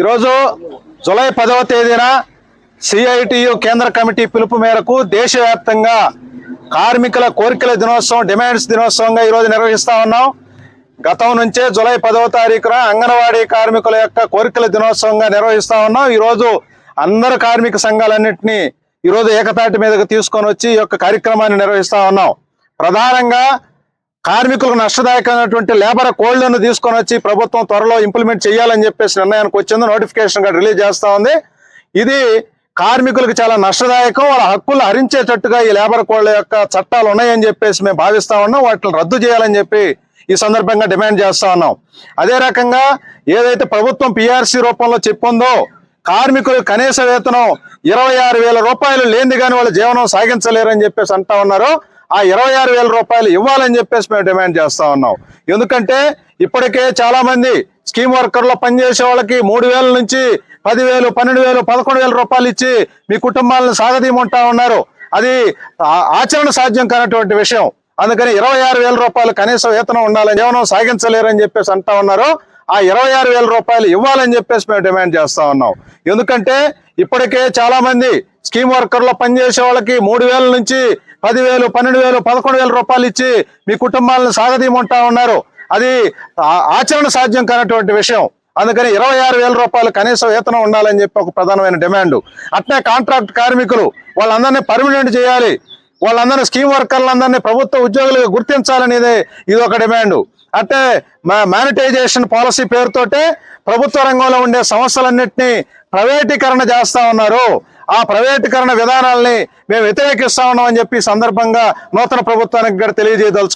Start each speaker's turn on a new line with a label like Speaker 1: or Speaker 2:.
Speaker 1: ఈరోజు జూలై పదవ తేదీన సిఐటియు కేంద్ర కమిటీ పిలుపు మేరకు దేశవ్యాప్తంగా కార్మికుల కోరికల దినోత్సవం డిమాండ్స్ దినోత్సవంగా ఈరోజు నిర్వహిస్తా ఉన్నాం. గతం నుంచే జూలై పదవ తారీఖున అంగన్వాడీ కార్మికుల యొక్క కోరికల దినోత్సవంగా నిర్వహిస్తా ఉన్నాం. ఈరోజు అందరు కార్మిక సంఘాలన్నింటినీ ఈరోజు ఏకతాటి మీదకి తీసుకొని వచ్చి ఈ యొక్క కార్యక్రమాన్ని నిర్వహిస్తా ఉన్నాం. ప్రధానంగా కార్మికులకు నష్టదాయకమైనటువంటి లేబర్ కోడ్లను తీసుకొని వచ్చి ప్రభుత్వం త్వరలో ఇంప్లిమెంట్ చేయాలని చెప్పేసి నిర్ణయానికి వచ్చింది. నోటిఫికేషన్ కూడా రిలీజ్ చేస్తూ ఉంది. ఇది కార్మికులకు చాలా నష్టదాయకం. వాళ్ళ హక్కులు హరించేటట్టుగా ఈ లేబర్ కోళ్ళ యొక్క చట్టాలు ఉన్నాయని చెప్పేసి మేము భావిస్తా ఉన్నాం. వాటిని రద్దు చేయాలని చెప్పి ఈ సందర్భంగా డిమాండ్ చేస్తా ఉన్నాం. అదే రకంగా ఏదైతే ప్రభుత్వం పిఆర్సీ రూపంలో చెప్పుందో కార్మికులు కనీస వేతనం ఇరవై ఆరు వేల రూపాయలు లేనిది కానీ వాళ్ళ జీవనం సాగించలేరని చెప్పేసి అంటా ఉన్నారు ఆ ఇరవై ఆరు వేల రూపాయలు ఇవ్వాలని చెప్పేసి మేము డిమాండ్ చేస్తా ఉన్నాం. ఎందుకంటే ఇప్పటికే చాలా మంది స్కీమ్ వర్కర్లో పనిచేసే వాళ్ళకి మూడు వేల నుంచి పదివేలు పన్నెండు వేలు పదకొండు వేల రూపాయలు ఇచ్చి మీ కుటుంబాలను సాగదీయమంటా ఉన్నారు. అది ఆచరణ సాధ్యం కానటువంటి విషయం. అందుకని ఇరవై ఆరు వేల రూపాయలు కనీస వేతనం ఉండాలని జీవనం సాగించలేరని చెప్పేసి అంటా ఉన్నారు. ఆ ఇరవై ఆరు వేల రూపాయలు ఇవ్వాలని చెప్పేసి మేము డిమాండ్ చేస్తా ఉన్నాం. ఎందుకంటే ఇప్పటికే చాలా మంది స్కీమ్ వర్కర్లో పనిచేసే వాళ్ళకి మూడు వేల నుంచి పదివేలు పన్నెండు వేలు పదకొండు వేల రూపాయలు ఇచ్చి మీ కుటుంబాలను సాగదీయమంటా ఉన్నారు. అది ఆచరణ సాధ్యం కానటువంటి విషయం. అందుకని ఇరవై ఆరు వేల రూపాయలు కనీస వేతనం ఉండాలని చెప్పి ఒక ప్రధానమైన డిమాండ్. అట్నే కాంట్రాక్ట్ కార్మికులు వాళ్ళందరినీ పర్మినెంట్ చేయాలి. వాళ్ళందరినీ స్కీమ్ వర్కర్లందరినీ ప్రభుత్వ ఉద్యోగులుగా గుర్తించాలనేది ఇది ఒక డిమాండ్. అంటే మానిటైజేషన్ పాలసీ పేరుతోటే ప్రభుత్వ రంగంలో ఉండే సంస్థలన్నింటినీ ప్రైవేటీకరణ చేస్తా ఉన్నారు. ఆ ప్రైవేటీకరణ విధానాల్ని మేము వ్యతిరేకిస్తా ఉన్నామని చెప్పి సందర్భంగా నూతన ప్రభుత్వానికి కూడా తెలియజేయదలుచు